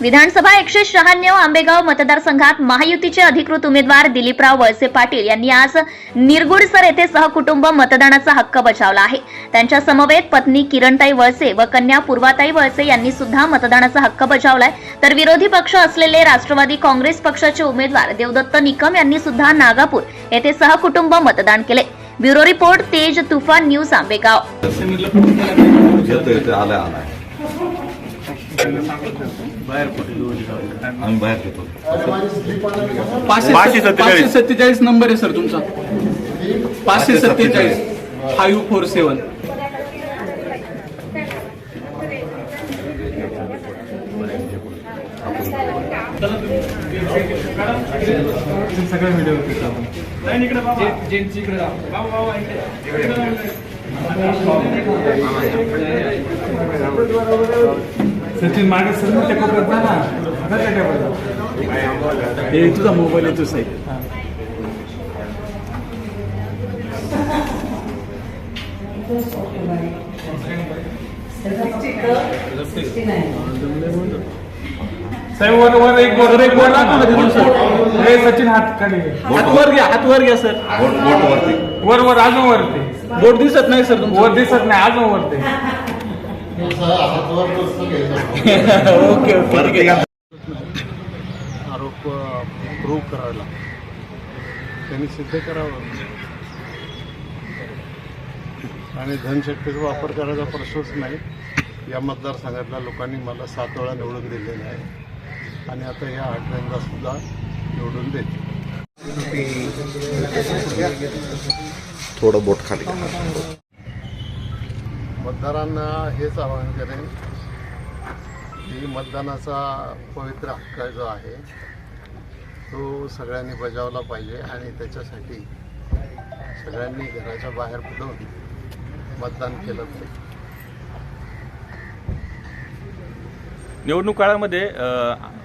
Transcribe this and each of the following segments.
विधानसभा एकशे शहाण्णव आंबेगाव मतदारसंघात महायुतीचे अधिकृत उमेदवार दिलीपराव वळसे पाटील यांनी आज निरगुडसर येथे सहकुटुंब मतदानाचा हक्क बजावला आहे. त्यांच्या समवेत पत्नी किरणताई वळसे व कन्या पूर्वाताई वळसे यांनी सुद्धा मतदानाचा हक्क बजावलाय. तर विरोधी पक्ष असलेले राष्ट्रवादी काँग्रेस पक्षाचे उमेदवार देवदत्त निकम यांनी सुद्धा नागापूर येथे सहकुटुंब मतदान केले. ब्युरो रिपोर्ट तेज तुफान न्यूज आंबेगाव. आम्ही बाहेर घेतो पाचशे पाचशे सत्ते- सत्तेचाळीस. नंबर आहे सर तुमचा. पाचशे सत्तेचाळीस. फाईव्ह फोर सेवन. सचिन मागे सर कोपऱ्यात जा ना. जा त्या टेबलला. हे तुझा मोबाईल आहे तुझा आहे साहेब वर वर एक बोर्ड एक बोर्ड दाखव ना तिथून सर हे सचिन हात खाली. हात वर घ्या हात वर घ्या सर. बोट बोट वरती. वर वर अजून वरती. बोट दिसत नाही सर तुमचं. वर दिसत नाही अजून वरती. ओके ओके आरोप प्रूव्ह करायला. त्यांनी सिद्ध करावं. आणि धनशक्तीचा वापर करायचा प्रश्नच नाही. या मतदारसंघातल्या लोकांनी मला सात वेळा निवडून दिलेलं आहे. आणि आता या आठव्यांदा सुद्धा निवडून देतील. थोडं बोट खाली. मतदारांना हेच आवाहन करेन की मतदानाचा पवित्र हक्क जो आहे तो सगळ्यांनी बजावला पाहिजे आणि त्याच्यासाठी सगळ्यांनी घराच्या बाहेर पडून मतदान केलं पाहिजे. निवडणूक काळामध्ये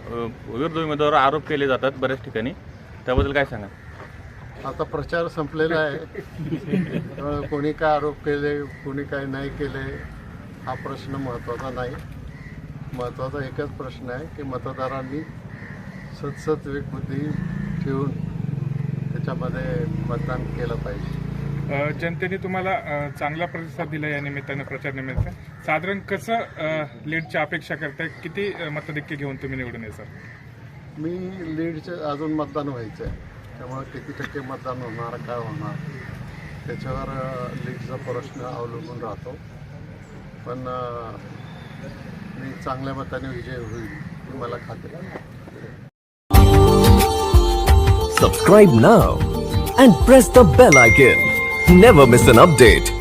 विरोधी उमेदवार आरोप केले जातात बऱ्याच ठिकाणी. त्याबद्दल काय सांगा आता प्रचार संपलेला आहे. कोणी काय आरोप केले कोणी काय नाही केले हा प्रश्न महत्त्वाचा नाही. महत्त्वाचा एकच प्रश्न आहे की मतदारांनी सतसत विवेकबुद्धी ठेवून त्याच्यामध्ये मतदान केलं पाहिजे. जनतेने तुम्हाला चांगला प्रतिसाद दिला या निमित्तानं प्रचार निमित्त. साधारण कसं लीडची अपेक्षा करताय? किती अ, मतधिक्य घेऊन तुम्ही निवडून येसाल? मी लीडचे अजून मतदान व्हायचं आहे त्यामुळे किती टक्के मतदान होणार काय होणार त्याच्यावर लीगचा लीडचा प्रश्न अवलंबून राहतो. पण मी चांगल्या मताने विजय होईल मला खात्री subscribe Subscribe and press the bell icon never miss an update.